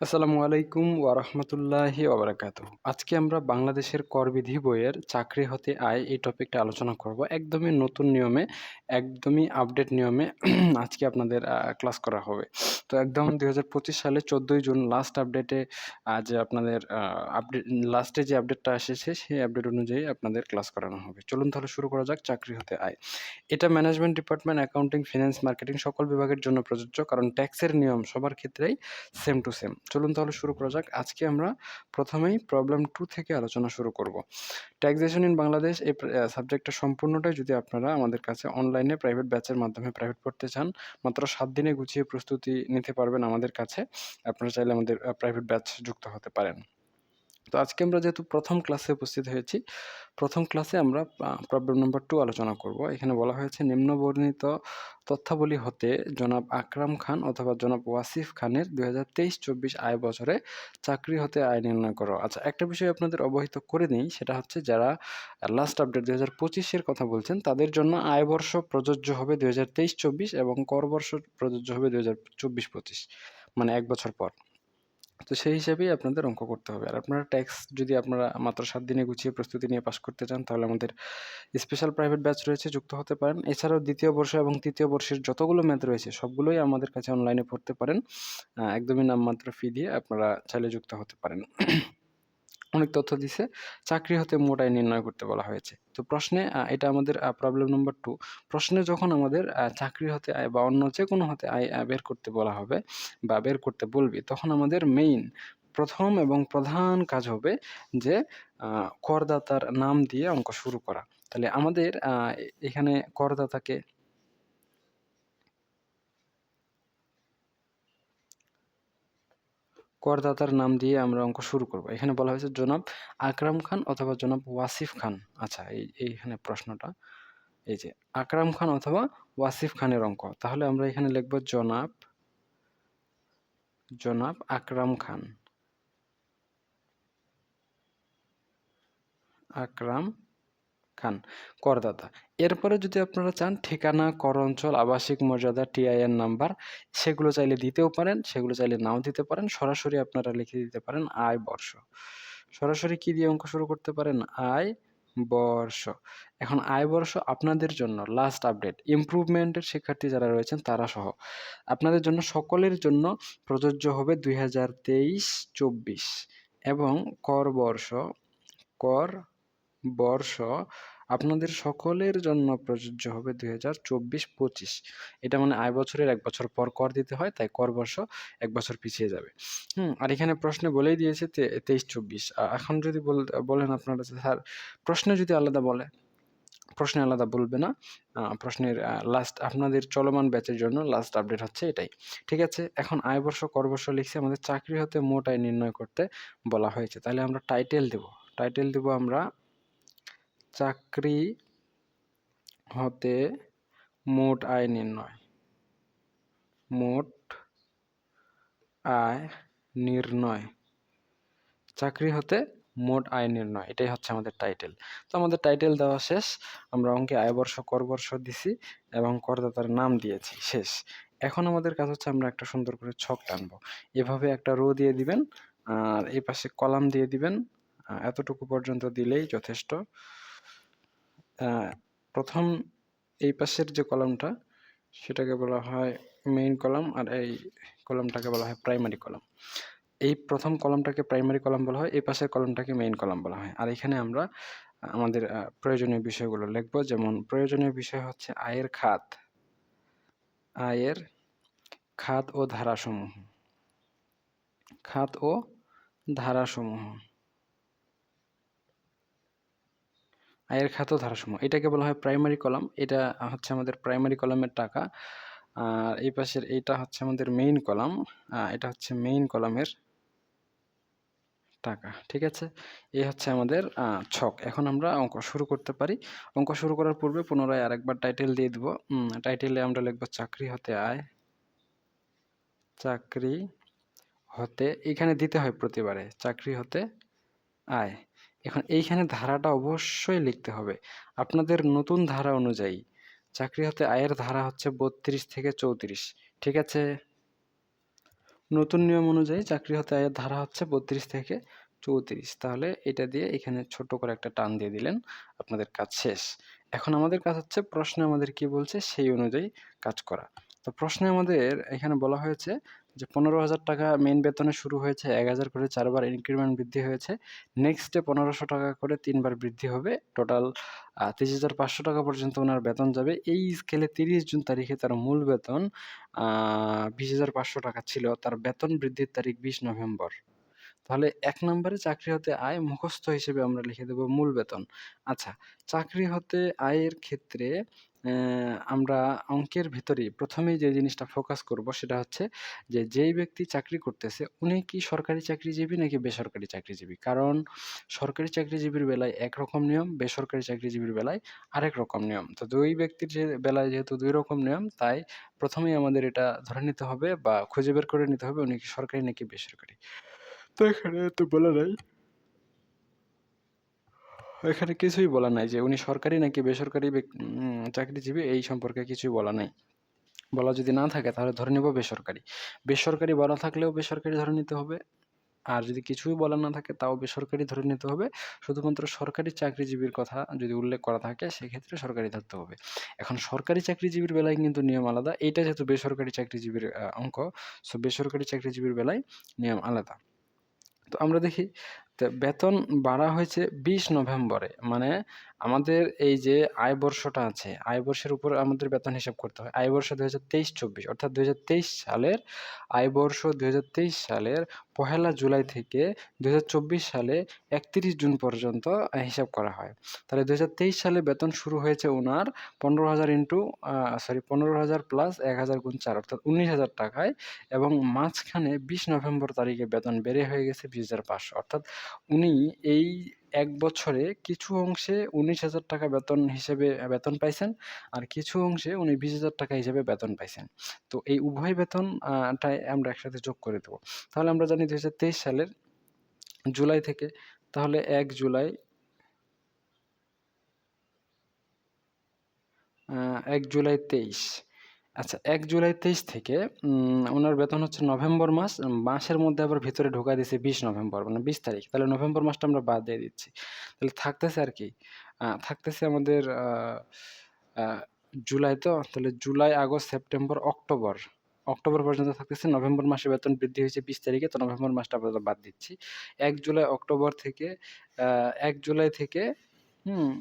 আসসালামু আলাইকুম ওয়ারহমতুল্লাহি ওবরাকাতু আজকে আমরা বাংলাদেশের করবিধি বইয়ের চাকরি হতে আয় এই টপিকটা আলোচনা করব। একদমই নতুন নিয়মে, একদমই আপডেট নিয়মে আজকে আপনাদের ক্লাস করা হবে। তো একদম দু হাজার পঁচিশ সালে চোদ্দোই জুন লাস্ট আপডেটে যে আপনাদের আপডেট লাস্টে যে আপডেটটা এসেছে, সেই আপডেট অনুযায়ী আপনাদের ক্লাস করানো হবে। চলুন তাহলে শুরু করা যাক চাকরি হতে আয়। এটা management department accounting finance marketing সকল বিভাগের জন্য প্রযোজ্য, কারণ ট্যাক্সের নিয়ম সবার ক্ষেত্রেই সেম টু সেম চলুন তাহলে শুরু করা যাক। আজকে আমরা প্রথমেই প্রবলেম টু থেকে আলোচনা শুরু করব। ট্যাক্সেশন ইন বাংলাদেশ এই সাবজেক্টটা সম্পূর্ণটাই যদি আপনারা আমাদের কাছে অনলাইনে প্রাইভেট ব্যাচের মাধ্যমে প্রাইভেট পড়তে চান, মাত্র সাত দিনে গুছিয়ে প্রস্তুতি নিতে পারবেন আমাদের কাছে। আপনারা চাইলে আমাদের প্রাইভেট ব্যাচ যুক্ত হতে পারেন। তো আজকে আমরা যেহেতু প্রথম ক্লাসে উপস্থিত হয়েছি, প্রথম ক্লাসে আমরা প্রবলেম নম্বর টু আলোচনা করব। এখানে বলা হয়েছে নিম্নবর্ণিত তথ্যাবলী হতে জনাব আকরাম খান অথবা জনাব ওয়াসিফ খানের দুই হাজার তেইশ চব্বিশ আয় বছরে চাকরি হতে আয় নির্ণয় করো। আচ্ছা একটা বিষয় আপনাদের অবহিত করে নিই, সেটা হচ্ছে যারা লাস্ট আপডেট দুই হাজার পঁচিশের কথা বলছেন, তাদের জন্য আয় বর্ষ প্রযোজ্য হবে দুই হাজার তেইশ চব্বিশ এবং কর বর্ষ প্রযোজ্য হবে দুই হাজার চব্বিশ পঁচিশ মানে এক বছর পর। তো সেই হিসাবেই আপনাদের অঙ্ক করতে হবে। আর আপনারা ট্যাক্স যদি আপনারা মাত্র সাত দিনে গুছিয়ে প্রস্তুতি নিয়ে পাশ করতে চান, তাহলে আমাদের স্পেশাল প্রাইভেট ব্যাচ রয়েছে, যুক্ত হতে পারেন। এছাড়াও দ্বিতীয় বর্ষ এবং তৃতীয় বর্ষের যতগুলো ম্যাথ রয়েছে, সবগুলোই আমাদের কাছে অনলাইনে পড়তে পারেন। একদমই নামমাত্র ফি দিয়ে আপনারা চাইলে যুক্ত হতে পারেন। অনেক তথ্য দিছে। চাকরি হতে মোট আয় নির্ণয় করতে বলা হয়েছে। তো প্রশ্নে এটা আমাদের প্রবলেম নম্বর টু প্রশ্নে যখন আমাদের চাকরি হতে আয় বা অন্য যে কোনো হতে আয় বের করতে বলা হবে বা বের করতে বলবি, তখন আমাদের মেইন প্রথম এবং প্রধান কাজ হবে যে করদাতার নাম দিয়ে অঙ্ক শুরু করা। তাহলে আমাদের এখানে করদাতাকে করদাতার নাম দিয়ে আমরা অঙ্ক শুরু করব। এখানে বলা হয়েছে, জনাব আকরাম খান অথবা জনাব ওয়াসিফ খান। আচ্ছা এই, এইখানে প্রশ্নটা। এই যে, আকরাম খান অথবা ওয়াসিফ খানের অঙ্ক। তাহলে আমরা এখানে লিখব, জনাব জনাব আকরাম খান। আকরাম খান করদাতা। এরপরে যদি আপনারা চান, ঠিকানা, কর অঞ্চল, আবাসিক মর্যাদা টিআইএন নাম্বার, সেগুলো চাইলে দিতেও পারেন, সেগুলো চাইলে নাও দিতে পারেন, সরাসরি আপনারা লিখে দিতে পারেন, আয় বর্ষ। সরাসরি কি দিয়ে অঙ্ক শুরু করতে পারেন? আয় বর্ষ। এখন আয় বর্ষ আপনাদের জন্য লাস্ট আপডেট ইমপ্রুভমেন্টের শিক্ষার্থী যারা রয়েছেন, তারা সহ। আপনাদের জন্য সকলের জন্য প্রযোজ্য হবে দুই হাজার তেইশ চব্বিশ। এবং কর বর্ষ, কর বর্ষ আপনাদের সকলের জন্য প্রযোজ্য হবে দুই হাজার চব্বিশ পঁচিশ। এটা মানে আয় বছরের এক বছর পর কর দিতে হয়, তাই কর বর্ষ এক বছর পিছিয়ে যাবে। হুম, আর এখানে প্রশ্নে বলেই দিয়েছে তেইশ চব্বিশ। এখন যদি বলেন আপনারা স্যার, প্রশ্নে যদি আলাদা বলে, প্রশ্নে আলাদা বলবে না। প্রশ্নের লাস্ট আপনাদের চলমান ব্যাচের জন্য লাস্ট আপডেট হচ্ছে এটাই। ঠিক আছে, এখন আয় বর্ষ, কর বর্ষ লিখছে, আমাদের চাকরি হতে মোট আয় নির্ণয় করতে বলা হয়েছে। তাহলে আমরা টাইটেল দেব। টাইটেল দেব আমরা চাকরি হতে মোট আয় নির্ণয়। মোট আয় নির্ণয়। চাকরি হতে মোট আয় নির্ণয়, এটাই হচ্ছে আমাদের টাইটেল তো আমাদের টাইটেল দেওয়া শেষ, আমরা অঙ্কে আয়বর্ষ করবর্ষ দিছি এবং করদাতার নাম দিয়েছি, শেষ। এখন আমাদের কাজ হচ্ছে আমরা একটা সুন্দর করে ছক টানবো। এভাবে একটা রো দিয়ে দিবেন, আর এই পাশে কলাম দিয়ে দিবেন এতটুকু পর্যন্ত দিলেই যথেষ্ট। প্রথম এই পাশের যে কলামটা, সেটাকে বলা হয় মেইন কলাম আর এই কলামটাকে বলা হয় প্রাইমারি কলাম। এই প্রথম কলামটাকে প্রাইমারি কলাম বলা হয়, এই পাশের কলামটাকে মেইন কলাম বলা হয়। আর এখানে আমরা আমাদের প্রয়োজনীয় বিষয়গুলো লিখব। যেমন প্রয়োজনীয় বিষয় হচ্ছে আয়ের খাত। আয়ের খাত ও ধারাসমূহ। খাত ও ধারাসমূহ। আয়ের খাত ধারাসমূহ। এটাকে বলা হয় প্রাইমারি কলাম এটা হচ্ছে আমাদের প্রাইমারি কলামের টাকা। আর এই পাশের এইটা হচ্ছে আমাদের মেইন কলাম এটা হচ্ছে মেইন কলামের টাকা। ঠিক আছে? এই হচ্ছে আমাদের ছক। এখন আমরা অঙ্ক শুরু করতে পারি। অঙ্ক শুরু করার পূর্বে পুনরায় আরেকবার টাইটেল দিয়ে দিব। টাইটেলে আমরা লিখব চাকরি হতে আয়, চাকরি হতে, এখানে দিতে হয় প্রতিবারে, চাকরি হতে আয়। এখন এইখানে ধারাটা অবশ্যই লিখতে হবে। আপনাদের নতুন ধারা অনুযায়ী, চাকরি হতে আয়ের ধারা হচ্ছে বত্রিশ থেকে চৌত্রিশ, ঠিক আছে? নতুন নিয়ম অনুযায়ী চাকরি হতে আয়ের ধারা হচ্ছে বত্রিশ থেকে চৌত্রিশ। তাহলে এটা দিয়ে এখানে ছোট করে একটা টান দিয়ে দিলেন, আপনাদের কাজ শেষ। এখন আমাদের কাজ হচ্ছে প্রশ্নে আমাদের কি বলছে সেই অনুযায়ী কাজ করা। তো প্রশ্নে আমাদের এখানে বলা হয়েছে যে পনেরো হাজার টাকা মেন বেতনে শুরু হয়েছে, এক হাজার করে চারবার ইনক্রিমেন্ট বৃদ্ধি হয়েছে। নেক্সটে পনেরোশো টাকা করে তিনবার বৃদ্ধি হবে। টোটাল তিরিশ হাজার পাঁচশো টাকা পর্যন্ত ওনার বেতন যাবে। এই স্কেলে তিরিশ জুন তারিখে তার মূল বেতন বিশ হাজার পাঁচশো টাকা ছিল। তার বেতন বৃদ্ধির তারিখ বিশ নভেম্বর। তাহলে এক নম্বরে চাকরি হতে আয় মুখস্থ হিসেবে আমরা লিখে দেব মূল বেতন। আচ্ছা চাকরি হতে আয়ের ক্ষেত্রে আমরা অঙ্কের ভিতরেই প্রথমেই যে জিনিসটা ফোকাস করব সেটা হচ্ছে যে যেই ব্যক্তি চাকরি করতেছে, উনি কি সরকারি চাকরিজীবী নাকি বেসরকারি চাকরিজীবী? কারণ সরকারি চাকরিজীবীর বেলায় একরকম নিয়ম, বেসরকারি চাকরিজীবীর বেলায় আরেক রকম নিয়ম। তো দুই ব্যক্তির যে বেলায় যেহেতু দুই রকম নিয়ম, তাই প্রথমেই আমাদের এটা ধরে নিতে হবে বা খুঁজে বের করে নিতে হবে উনি কি সরকারি নাকি বেসরকারি। তো এখানে তো বলা নাই। এখানে কিছুই বলা নাই যে উনি সরকারি নাকি বেসরকারি চাকরিজীবী, এই সম্পর্কে কিছুই বলা নাই। বলা যদি না থাকে তাহলে ধরে নেব বেসরকারি। বেসরকারি বলা থাকলেও বেসরকারি ধরে নিতে হবে। আর যদি কিছুই বলা না থাকে তাও বেসরকারি ধরে নিতে হবে। শুধুমাত্র সরকারি চাকরিজীবীর কথা যদি উল্লেখ করা থাকে সেক্ষেত্রে সরকারি ধরতে হবে। এখন সরকারি চাকরিজীবীর বেলায় কিন্তু নিয়ম আলাদা। এইটা যেহেতু বেসরকারি চাকরিজীবীর অঙ্ক সো বেসরকারি চাকরিজীবীর বেলায় নিয়ম আলাদা। তো আমরা দেখি বেতন বাড়া হয়েছে বিশ নভেম্বরে মানে আমাদের এই যে আয় বর্ষটা আছে, আয় বর্ষের উপর আমাদের বেতন হিসাব করতে হয়। আয় বর্ষ দু হাজার তেইশ চব্বিশ অর্থাৎ দু হাজার তেইশ সালের আয় বর্ষ দু হাজার তেইশ সালের পহেলা জুলাই থেকে দু হাজার চব্বিশ সালে একত্রিশ জুন পর্যন্ত হিসাব করা হয়। তাহলে দু হাজার তেইশ সালে বেতন শুরু হয়েছে ওনার পনেরো হাজার ইন্টু সরি পনেরো হাজার প্লাস এক হাজার গুণ চার, অর্থাৎ উনিশ হাজার টাকায় এবং মাঝখানে বিশ নভেম্বর তারিখে বেতন বেড়ে হয়ে গেছে বিশ হাজার পাঁচশো। অর্থাৎ উনি এই এক বছরে কিছু অংশে উনিশ হাজার টাকা বেতন হিসেবে, বেতন পাইছেন আর কিছু অংশে উনি বিশ হাজার টাকা হিসেবে বেতন পাইছেন। তো এই উভয় বেতন টাই আমরা একসাথে যোগ করে দেবো। তাহলে আমরা জানি দু হাজার তেইশ সালের জুলাই থেকে, তাহলে এক জুলাই এক জুলাই তেইশ। আচ্ছা এক জুলাই তেইশ থেকে ওনার বেতন হচ্ছে নভেম্বর মাস মাসের মধ্যে আবার ভিতরে ঢোকা দিয়েছে বিশ নভেম্বর মানে বিশ তারিখ। তাহলে নভেম্বর মাসটা আমরা বাদ দিয়ে দিচ্ছি। তাহলে থাকতেছে আর কি থাকতেছে আমাদের জুলাই তো, তাহলে July, August, September, October. October পর্যন্ত থাকতেছে, নভেম্বর মাসে বেতন বৃদ্ধি হয়েছে বিশ তারিখে, তো নভেম্বর মাসটা আপাতত বাদ দিচ্ছি। এক জুলাই, অক্টোবর থেকে এক জুলাই থেকে, হুম,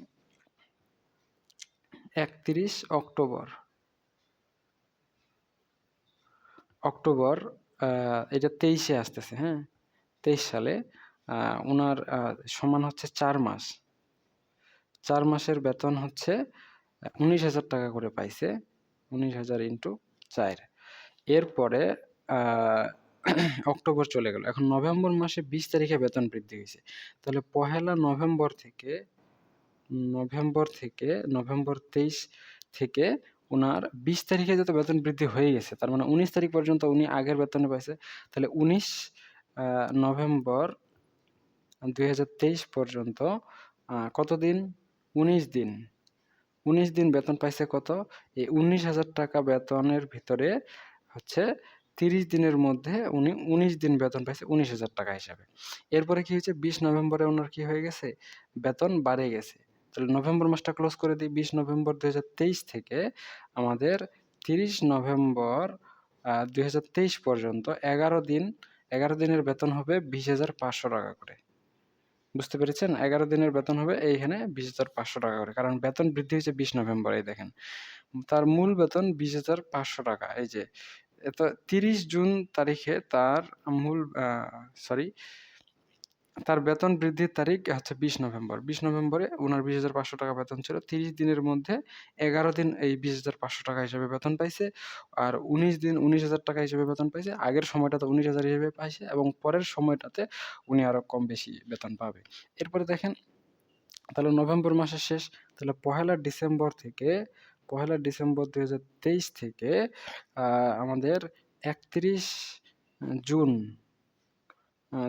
একত্রিশ অক্টোবর। অক্টোবর এটা তেইশে আসতেছে হ্যাঁ? তেইশ সালে ওনার সমান হচ্ছে চার মাস। চার মাসের বেতন হচ্ছে উনিশ হাজার টাকা করে পাইছে, উনিশ হাজার ইন্টু চার। এরপরে অক্টোবর চলে গেল। এখন নভেম্বর মাসে বিশ তারিখে বেতন বৃদ্ধি হয়েছে। তাহলে পহেলা নভেম্বর থেকে নভেম্বর থেকে, নভেম্বর তেইশ থেকে ওনার বিশ তারিখে যত বেতন বৃদ্ধি হয়ে গেছে, তার মানে উনিশ তারিখ পর্যন্ত উনি আগের বেতনে পাইছে, তাহলে উনিশ নভেম্বর দু হাজার তেইশ পর্যন্ত কতদিন? উনিশ দিন। উনিশ দিন বেতন পাইছে কত? এই উনিশ হাজার টাকা বেতনের ভিতরে হচ্ছে তিরিশ দিনের মধ্যে উনি উনিশ দিন বেতন পাইছে উনিশ হাজার টাকা হিসাবে। এরপরে কি হয়েছে? বিশ নভেম্বরে ওনার কি হয়ে গেছে? বেতন বাড়ে গেছে। তাহলে নভেম্বর মাসটা ক্লোজ করে দিই, বিশ নভেম্বর দুই হাজার তেইশ থেকে আমাদের তিরিশ নভেম্বর দুই হাজার তেইশ পর্যন্ত এগারো দিন, এগারো দিনের বেতন হবে বিশ হাজার পাঁচশো টাকা করে। বুঝতে পেরেছেন? এগারো দিনের বেতন হবে এইখানে বিশ হাজার পাঁচশো টাকা করে। কারণ বেতন বৃদ্ধি হয়েছে বিশ নভেম্বর, এই দেখেন। তার মূল বেতন বিশ হাজার পাঁচশো টাকা। এই যে, এত তিরিশ জুন তারিখে তার মূল সরি তার বেতন বৃদ্ধির তারিখ হচ্ছে বিশ নভেম্বর। বিশ নভেম্বরে ওনার বিশ হাজার পাঁচশো টাকা বেতন ছিল। তিরিশ দিনের মধ্যে এগারো দিন এই বিশ হাজার পাঁচশো টাকা হিসেবে বেতন পাইছে আর উনিশ দিন উনিশ হাজার টাকা হিসেবে বেতন পাইছে। আগের সময়টাতে উনিশ হাজার হিসেবে পাইছে এবং পরের সময়টাতে উনি আরও কম বেশি বেতন পাবে। এরপরে দেখেন, তাহলে নভেম্বর মাসের শেষ, তাহলে পহেলা ডিসেম্বর থেকে, পহেলা ডিসেম্বর দু হাজার তেইশ থেকে আমাদের একত্রিশ জুন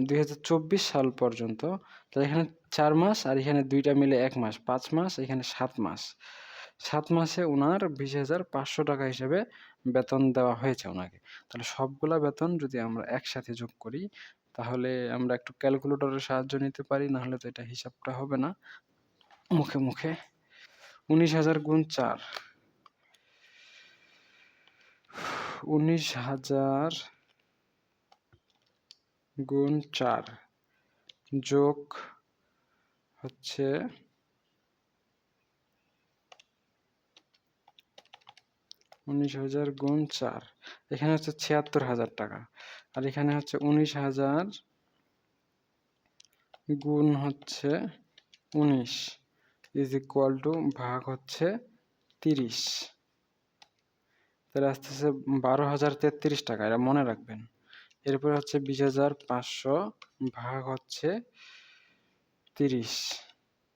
দুই হাজার চব্বিশ সাল পর্যন্ত। তাহলে এখানে চার মাস আর এখানে দুইটা মিলে এক মাস। পাঁচ মাস, এখানে সাত মাস। সাত মাসে ওনার বিশ হাজার পাঁচশো টাকা হিসেবে বেতন দেওয়া হয়েছে ওনাকে তাহলে সবগুলা বেতন যদি আমরা একসাথে যোগ করি, তাহলে আমরা একটু ক্যালকুলেটরের সাহায্য নিতে পারি, নাহলে তো এটা হিসাবটা হবে না। মুখে মুখে উনিশ হাজার গুণ চার। উনিশ হাজার গুণ চার। যোগ হচ্ছে উনিশ হাজার গুণ চার। এখানে হচ্ছে ছিয়াত্তর হাজার টাকা। আর এখানে হচ্ছে উনিশ হাজার গুণ হচ্ছে উনিশ ইজ ইকুয়াল টু ভাগ হচ্ছে তিরিশ। তাহলে আসতেছে বারো হাজার তেত্রিশ টাকা, এটা মনে রাখবেন। এরপরে হচ্ছে বিশ হাজার পাঁচশো ভাগ হচ্ছে তিরিশ।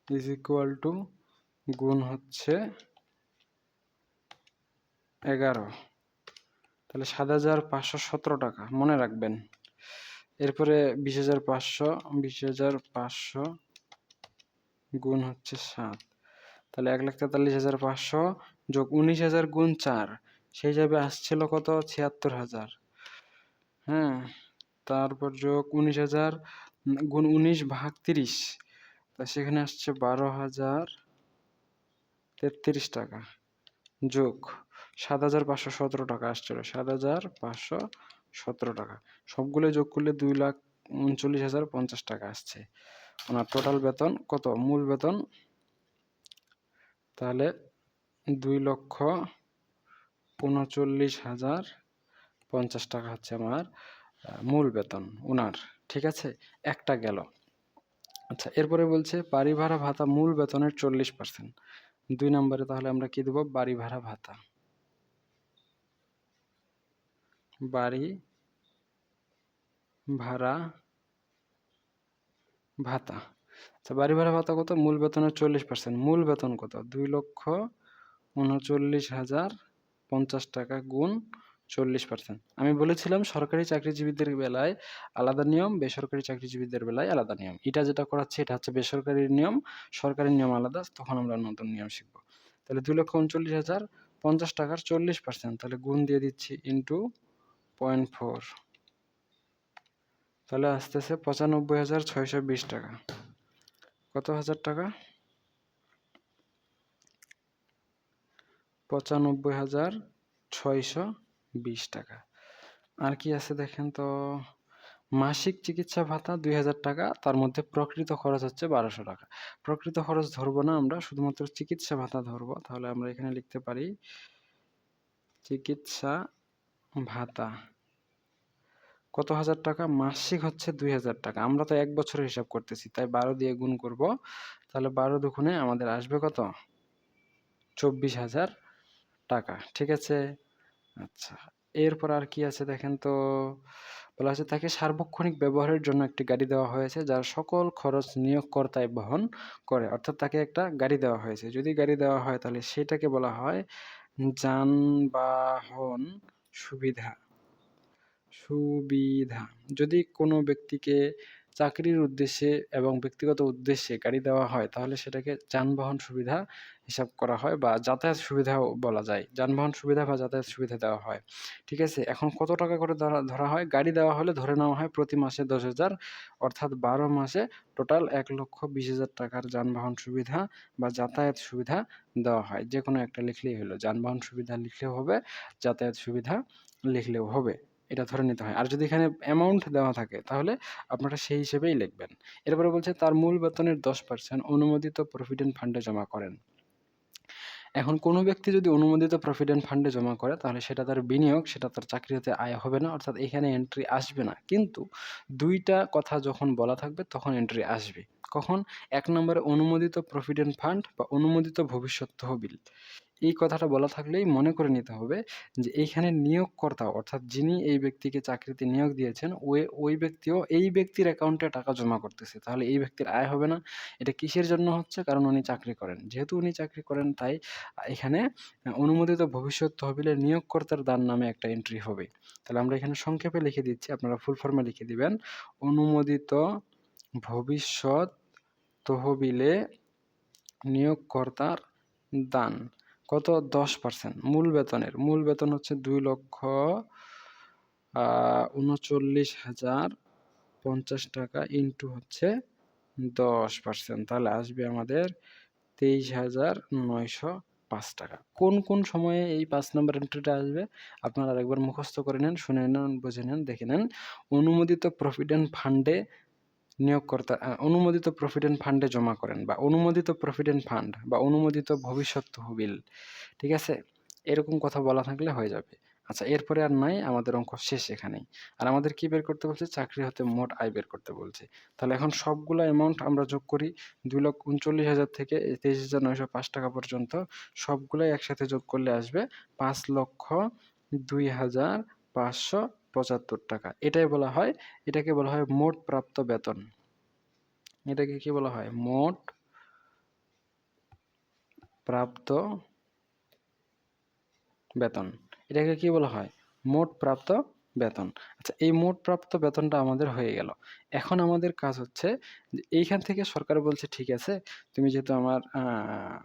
ইজ ইকুয়াল টু গুণ হচ্ছে এগারো। তাহলে সাত হাজার পাঁচশো সতেরো টাকা, মনে রাখবেন। এরপরে বিশ হাজার পাঁচশো, বিশ হাজার পাঁচশো গুণ হচ্ছে সাত। তাহলে এক লাখ তেতাল্লিশ হাজার পাঁচশো যোগ উনিশ হাজার গুণ চার, সেই হিসাবে আসছিল কত? ছিয়াত্তর হাজার। হ্যাঁ তারপর যোগ উনিশ হাজার গুণ উনিশ ভাগ তিরিশ। তা সেখানে আসছে বারো হাজার তেত্রিশ টাকা। যোগ সাত হাজার পাঁচশো সতেরো টাকা আসছিল, সাত হাজার পাঁচশো সতেরো টাকা। সবগুলো যোগ করলে দুই লাখ উনচল্লিশ হাজার পঞ্চাশ টাকা আসছে। ওনার টোটাল বেতন কত? মূল বেতন তাহলে দুই লক্ষ উনচল্লিশ হাজার পঞ্চাশ টাকা হচ্ছে আমার মূল বেতন ওনার ঠিক আছে? একটা গেল। আচ্ছা এরপরে বলছে বাড়ি ভাড়া ভাতা মূল বেতনের চল্লিশ পার্সেন্ট দুই নম্বরে তাহলে আমরা কি দেবো? বাড়ি ভাড়া ভাতা। বাড়ি ভাড়া ভাতা। আচ্ছা বাড়ি ভাড়া ভাতা কত? মূল বেতনের চল্লিশ পার্সেন্ট মূল বেতন কত? দুই লক্ষ উনচল্লিশ হাজার পঞ্চাশ টাকা গুণ চল্লিশ পার্সেন্ট আমি বলেছিলাম সরকারি চাকরিজীবীদের বেলায় আলাদা নিয়ম, বেসরকারি চাকরিজীবীদের বেলায় আলাদা নিয়ম। এটা যেটা করাচ্ছে, এটা হচ্ছে বেসরকারি নিয়ম, সরকারি নিয়ম আলাদা, তখন আমরা নতুন নিয়ম শিখব। তাহলে দুই লক্ষ উনচল্লিশ হাজার পঞ্চাশ টাকার চল্লিশ পার্সেন্ট তাহলে গুণ দিয়ে দিচ্ছি ইন্টু পয়েন্ট ফোর তাহলে আসতেছে পঁচানব্বই হাজার ছয়শো বিশ টাকা। কত হাজার টাকা? পঁচানব্বই হাজার ছয়শো বিশ টাকা। আর কি আছে দেখেন তো? মাসিক চিকিৎসা ভাতা দুই হাজার টাকা, তার মধ্যে প্রকৃত খরচ হচ্ছে বারোশো টাকা। প্রকৃত খরচ ধরবো না আমরা, শুধুমাত্র চিকিৎসা ভাতা ধরবো। তাহলে আমরা এখানে লিখতে পারি, চিকিৎসা ভাতা কত হাজার টাকা? মাসিক হচ্ছে দুই হাজার টাকা। আমরা তো এক বছরের হিসাব করতেছি, তাই বারো দিয়ে গুণ করব। তাহলে বারো দুগুণে আমাদের আসবে কত? চব্বিশ হাজার টাকা। ঠিক আছে? আচ্ছা এরপর আর কি আছে দেখেন তো, বলা হচ্ছে তাকে সার্বক্ষণিক ব্যবহারের জন্য একটি গাড়ি দেওয়া হয়েছে, যার সকল খরচ নিয়োগকর্তায় বহন করে। অর্থাৎ তাকে একটা গাড়ি দেওয়া হয়েছে। যদি গাড়ি দেওয়া হয় তাহলে সেটাকে বলা হয় যানবাহন সুবিধা। সুবিধা। যদি কোনো ব্যক্তিকে চাকরির উদ্দেশ্যে এবং ব্যক্তিগত উদ্দেশ্যে গাড়ি দেওয়া হয়, তাহলে সেটাকে যানবাহন সুবিধা হিসাব করা হয় বা যাতায়াত সুবিধাও বলা যায়। যানবাহন সুবিধা বা যাতায়াত সুবিধা দেওয়া হয়। ঠিক আছে? এখন কত টাকা করে ধরা ধরা হয়? গাড়ি দেওয়া হলে ধরে নেওয়া হয় প্রতি মাসে দশ হাজার, অর্থাৎ বারো মাসে টোটাল এক লক্ষ বিশ হাজার টাকার যানবাহন সুবিধা বা যাতায়াত সুবিধা দেওয়া হয়। যে কোনো একটা লিখলেই হলো। যানবাহন সুবিধা লিখলেও হবে, যাতায়াত সুবিধা লিখলেও হবে। এটা ধরে নিতে হয়। আর যদি এখানে অ্যামাউন্ট দেওয়া থাকে, তাহলে আপনারা সেই হিসেবেই লিখবেন। এরপরে বলছে, তার মূল বেতনের দশ পার্সেন্ট অনুমোদিত প্রভিডেন্ট ফান্ডে জমা করেন। এখন কোনো ব্যক্তি যদি অনুমোদিত প্রভিডেন্ট ফান্ডে জমা করে, তাহলে সেটা তার বিনিয়োগ, সেটা তার চাকরিতে আয় হবে না, অর্থাৎ এখানে এন্ট্রি আসবে না। কিন্তু দুইটা কথা যখন বলা থাকবে, তখন এন্ট্রি আসবে। কখন? এক নম্বরে অনুমোদিত প্রভিডেন্ট ফান্ড বা অনুমোদিত ভবিষ্যৎ তহবিল। এই কথাটা বলা থাকলেই মনে করে নিতে হবে যে এইখানে নিয়োগকর্তা অর্থাৎ যিনি এই ব্যক্তিকে চাকরিতে নিয়োগ দিয়েছেন, ওই ওই ব্যক্তিও এই ব্যক্তির অ্যাকাউন্টে টাকা জমা করতেছে। তাহলে এই ব্যক্তির আয় হবে না। এটা কিসের জন্য হচ্ছে? কারণ উনি চাকরি করেন। যেহেতু উনি চাকরি করেন, তাই এখানে অনুমোদিত ভবিষ্যৎ তহবিলের নিয়োগকর্তার দান নামে একটা এন্ট্রি হবে। তাহলে আমরা এখানে সংক্ষেপে লিখে দিচ্ছি। আপনারা ফুল ফর্মে লিখে দিবেন, অনুমোদিত ভবিষ্যৎ তহবিলে নিয়োগকর্তার দান। কত? দশ পার্সেন্ট মূল বেতনের। মূল বেতন হচ্ছে দুই লক্ষ উনচল্লিশ হাজার পঞ্চাশ টাকা ইন্টু হচ্ছে দশ পার্সেন্ট তাহলে আসবে আমাদের তেইশ হাজার নয়শো পাঁচ টাকা। কোন কোন সময়ে এই পাঁচ নম্বর এন্ট্রিটা আসবে? আপনারা আরেকবার মুখস্থ করে নেন, শুনে নেন, বুঝে নেন, দেখে নেন। অনুমোদিত প্রভিডেন্ট ফান্ডে নিয়োগকর্তা অনুমোদিত প্রভিডেন্ট ফান্ডে জমা করেন বা অনুমোদিত প্রভিডেন্ট ফান্ড বা অনুমোদিত ভবিষ্যৎ তহবিল, ঠিক আছে? এরকম কথা বলা থাকলে হয়ে যাবে। আচ্ছা এরপরে আর নাই, আমাদের অঙ্ক শেষ এখানেই। আর আমাদের কি বের করতে বলছে? চাকরি হতে মোট আয় বের করতে বলছে। তাহলে এখন সবগুলো অ্যামাউন্ট আমরা যোগ করি দুই লক্ষ উনচল্লিশ হাজার থেকে তেইশ হাজার নয়শো পাঁচ টাকা পর্যন্ত। সবগুলোই একসাথে যোগ করলে আসবে পাঁচ লক্ষ দুই হাজার পাঁচশো পঁচাত্তর টাকা। এটাই বলা হয়, এটাকে বলা হয় মোট প্রাপ্ত বেতন। এটাকে কি বলা হয়? মোট প্রাপ্ত বেতন। এটাকে কি বলা হয়? মোট প্রাপ্ত বেতন। আচ্ছা এই মোট প্রাপ্ত বেতনটা আমাদের হয়ে গেল। এখন আমাদের কাজ হচ্ছে যে, এইখান থেকে সরকার বলছে, ঠিক আছে, তুমি যেহেতু আমার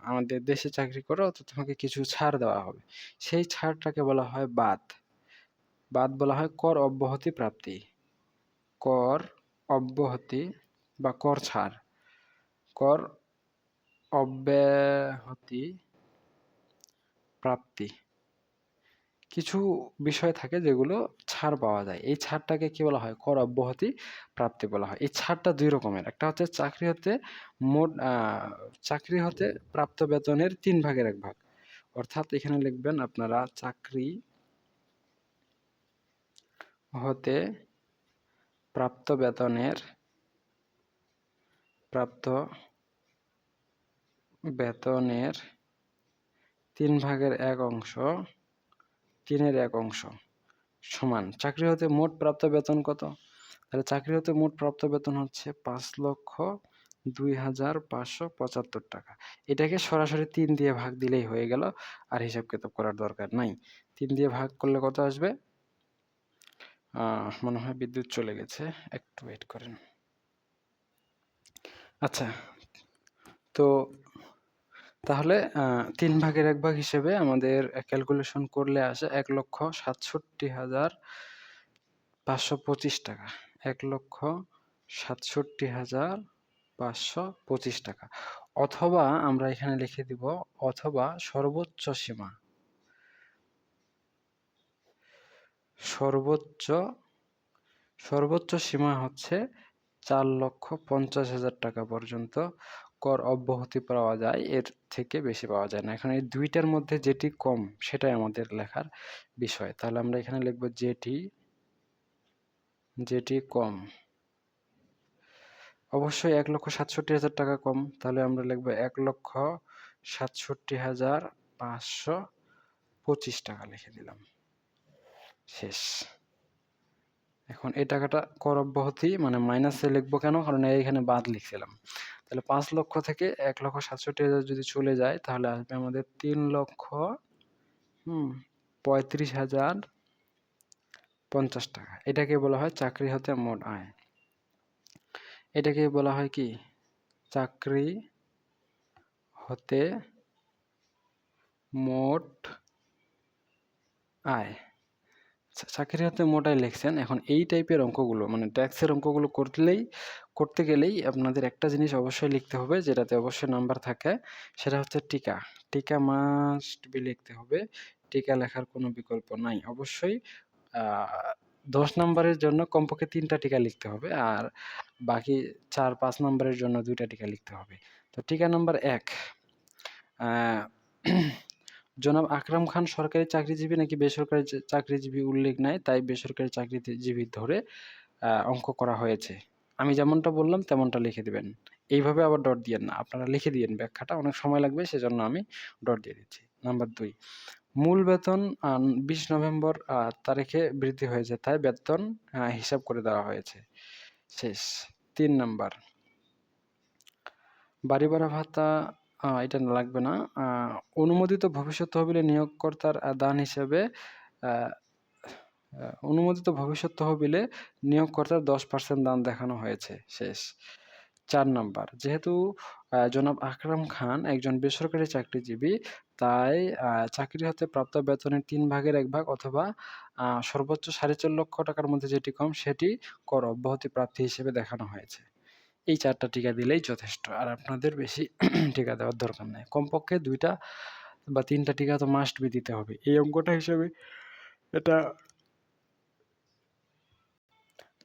আমাদের দেশে চাকরি করো, তো তোমাকে কিছু ছাড় দেওয়া হবে। সেই ছাড়টাকে বলা হয় বাদ। বাদ বলা হয় কর অব্যাহতি প্রাপ্তি। কর অব্যাহতি বা কর ছাড়। কর অব্যাহতি প্রাপ্তি। কিছু বিষয় থাকে যেগুলো ছাড় পাওয়া যায়। এই ছাড়টাকে কি বলা হয়? কর অব্যাহতি প্রাপ্তি বলা হয়। এই ছাড়টা দুই রকমের। একটা হচ্ছে চাকরি হতে মোট চাকরি হতে প্রাপ্ত বেতনের তিন ভাগের এক ভাগ। অর্থাৎ এখানে লিখবেন আপনারা চাকরি হতে প্রাপ্ত বেতনের প্রাপ্ত বেতনের তিন ভাগের এক অংশ, তিনের এক অংশ সমান। চাকরি হতে মোট প্রাপ্ত বেতন কত? তাহলে চাকরি হতে মোট প্রাপ্ত বেতন হচ্ছে পাঁচ লক্ষ দুই হাজার পাঁচশো পঁচাত্তর টাকা। এটাকে সরাসরি তিন দিয়ে ভাগ দিলেই হয়ে গেল, আর হিসাব কিতাব করার দরকার নাই। তিন দিয়ে ভাগ করলে কত আসবে? মনে হয় বিদ্যুৎ চলে গেছে। একটু ওয়েট করেন। আচ্ছা তো তাহলে তিন ভাগের এক ভাগ হিসেবে আমাদের ক্যালকুলেশন করলে আসে এক লক্ষ সাতষট্টি হাজার পাঁচশো পঁচিশ টাকা। এক লক্ষ সাতষট্টি হাজার পাঁচশো পঁচিশ টাকা। অথবা আমরা এখানে লিখে দিব, অথবা সর্বোচ্চ সীমা। সর্বোচ্চ সর্বোচ্চ সীমা হচ্ছে চার লক্ষ পঞ্চাশ হাজার টাকা পর্যন্ত কর অব্যাহতি পাওয়া যায়। এর থেকে বেশি পাওয়া যায় না। এখন এই দুইটার মধ্যে যেটি কম, সেটাই আমাদের লেখার বিষয়। তাহলে আমরা এখানে লিখব যেটি যেটি কম। অবশ্যই এক লক্ষ সাতষট্টি হাজার টাকা কম। তাহলে আমরা লিখব এক লক্ষ সাতষট্টি হাজার পাঁচশো পঁচিশ টাকা লিখে দিলাম। শেষ। এখন এই টাকাটা কর অব্যাহতি মানে মাইনাসে লিখব কেন? কারণ এইখানে বাদ লিখছিলাম। তাহলে পাঁচ লক্ষ থেকে এক লক্ষ সাতষট্টি হাজার যদি চলে যায়, তাহলে আসবে আমাদের তিন লক্ষ, হুম, পঁয়ত্রিশ হাজার পঞ্চাশ টাকা। এটাকে বলা হয় চাকরি হতে মোট আয়। এটাকে বলা হয় কি? চাকরি হতে মোট আয়। চাকরি হতে মোটাই লিখছেন। এখন এই টাইপের অঙ্কগুলো মানে ট্যাক্সের অঙ্কগুলো করলেই, করতে গেলেই আপনাদের একটা জিনিস অবশ্যই লিখতে হবে, যেটাতে অবশ্যই নাম্বার থাকে, সেটা হচ্ছে টিকা। টিকা মাস্ট বি লিখতে হবে। টিকা লেখার কোনো বিকল্প নাই। অবশ্যই দশ নম্বরের জন্য কমপক্ষে তিনটা টিকা লিখতে হবে, আর বাকি চার, পাঁচ নম্বরের জন্য দুইটা টিকা লিখতে হবে। তো টিকা নাম্বার এক জনাব আকরাম খান সরকারি চাকরিজীবী নাকি বেসরকারি চাকরিজীবী উল্লেখ নাই, তাই বেসরকারি চাকরিজীবী ধরে অঙ্ক করা হয়েছে। আমি যেমনটা বললাম তেমনটা লিখে দিবেন। এইভাবে আবার ডট দিয়েন না, আপনারা লিখে দিয়েন ব্যাখ্যাটা, অনেক সময় লাগবে, সেজন্য আমি ডট দিয়ে দিচ্ছি। নাম্বার দুই, মূল বেতন বিশ নভেম্বর তারিখে বৃদ্ধি হয়েছে, তাই বেতন হিসাব করে দেওয়া হয়েছে। শেষ, তিন নাম্বার বাড়ি ভাড়া ভাতা এটা লাগবে না। অনুমোদিত ভবিষ্যৎ তহবিলে নিয়োগকর্তার দান হিসেবে অনুমোদিত ভবিষ্যৎ তহবিলে নিয়োগকর্তার দশ পার্সেন্ট দান দেখানো হয়েছে। শেষ। চার নাম্বার, যেহেতু জনাব আকরাম খান একজন বেসরকারি চাকরিজীবী, তাই চাকরি হতে প্রাপ্ত বেতনের তিন ভাগের এক ভাগ অথবা সর্বোচ্চ সাড়ে চার লক্ষ টাকার মধ্যে যেটি কম, সেটি কর অব্যাহতি প্রাপ্তি হিসেবে দেখানো হয়েছে। এই চারটা টিকা দিলেই যথেষ্ট। আর আপনাদের বেশি টিকা দেওয়ার দরকার নেই। কমপক্ষে দুইটা বা তিনটা টিকা তো মাস্ট বি দিতে হবে। এই অঙ্কটা হিসেবে এটা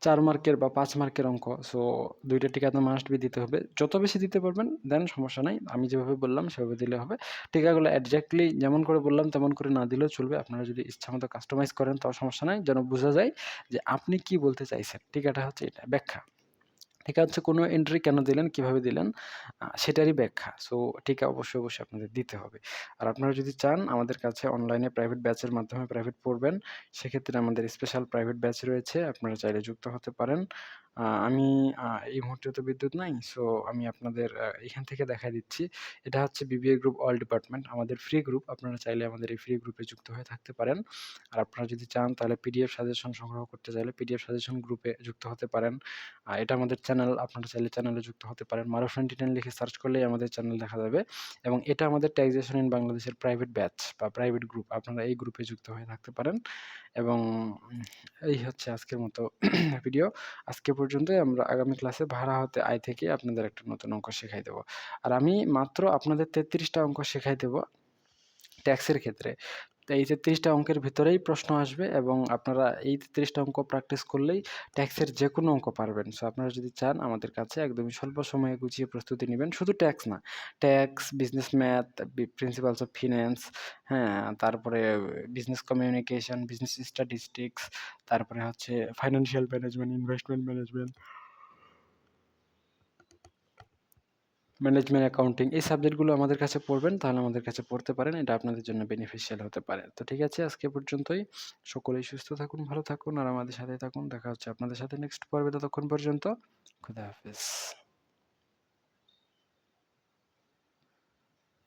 চার মার্কের বা পাঁচ মার্কের অঙ্ক সো দুইটা টিকা তো মাস্ট বি দিতে হবে। যত বেশি দিতে পারবেন, দেন সমস্যা নাই। আমি যেভাবে বললাম, সেভাবে দিলে হবে। টিকাগুলো একজ্যাক্টলি যেমন করে বললাম, তেমন করে না দিলেও চলবে। আপনারা যদি ইচ্ছা মতো কাস্টমাইজ করেন, তাও সমস্যা নাই। যেন বোঝা যায় যে আপনি কি বলতে চাইছেন। টিকাটা হচ্ছে এটা, ব্যাখ্যা। টিকা হচ্ছে কোনো এন্ট্রি কেন দিলেন, কীভাবে দিলেন সেটারই ব্যাখ্যা। সো টিকা অবশ্যই অবশ্যই আপনাদের দিতে হবে। আর আপনারা যদি চান, আমাদের কাছে অনলাইনে প্রাইভেট ব্যাচের মাধ্যমে প্রাইভেট পড়বেন, সেক্ষেত্রে আমাদের স্পেশাল প্রাইভেট ব্যাচ রয়েছে, আপনারা চাইলে যুক্ত হতে পারেন। আমি এই মুহূর্তে তো বিদ্যুৎ নাই সো আমি আপনাদের এখান থেকে দেখাই দিচ্ছি। এটা হচ্ছে বিবিএ গ্রুপ অল ডিপার্টমেন্ট আমাদের ফ্রি গ্রুপ আপনারা চাইলে আমাদের এই ফ্রি গ্রুপে যুক্ত হয়ে থাকতে পারেন। আর আপনারা যদি চান, তাহলে পিডিএফ সাজেশন সংগ্রহ করতে চাইলে পিডিএফ সাজেশন গ্রুপে যুক্ত হতে পারেন। এটা আমাদের চ্যানেল আপনারা চাইলে চ্যানেলে যুক্ত হতে পারেন। মারুফান টিটেন লিখে সার্চ করলেই আমাদের চ্যানেল দেখা যাবে। এবং এটা আমাদের ট্যাক্সেশন ইন বাংলাদেশের প্রাইভেট ব্যাচ বা প্রাইভেট গ্রুপ আপনারা এই গ্রুপে যুক্ত হয়ে থাকতে পারেন। এবং এই হচ্ছে আজকের মতো ভিডিও আজকে পর্যন্তই আমরা আগামী ক্লাসে ভাড়া হতে আয় থেকে আপনাদের একটা নতুন অঙ্ক শেখাই দেবো। আর আমি মাত্র আপনাদের তেত্রিশটা অঙ্ক শেখাই দেবো ট্যাক্সের ক্ষেত্রে। তো এই তেত্রিশটা অঙ্কের ভিতরেই প্রশ্ন আসবে এবং আপনারা এই তেত্রিশটা অঙ্ক প্র্যাকটিস করলেই ট্যাক্সের যে কোনো অঙ্ক পারবেন। সো আপনারা যদি চান আমাদের কাছে একদমই স্বল্প সময়ে গুছিয়ে প্রস্তুতি নেবেন। শুধু ট্যাক্স না tax business math principles of finance হ্যাঁ তারপরে বিজনেস কমিউনিকেশন বিজনেস স্ট্যাটিস্টিক্স তারপরে হচ্ছে financial management investment management management, accounting এই সাবজেক্টগুলো আমাদের কাছে পড়বেন, তাহলে আমাদের কাছে পড়তে পারেন, এটা আপনাদের জন্য বেনিফিশিয়াল হতে পারে। তো ঠিক আছে, আজকে পর্যন্তই। সকলেই সুস্থ থাকুন, ভালো থাকুন, আর আমাদের সাথে থাকুন। দেখা হচ্ছে আপনাদের সাথে নেক্সট পর্বে, ততক্ষণ পর্যন্ত, খুদা হাফিজ।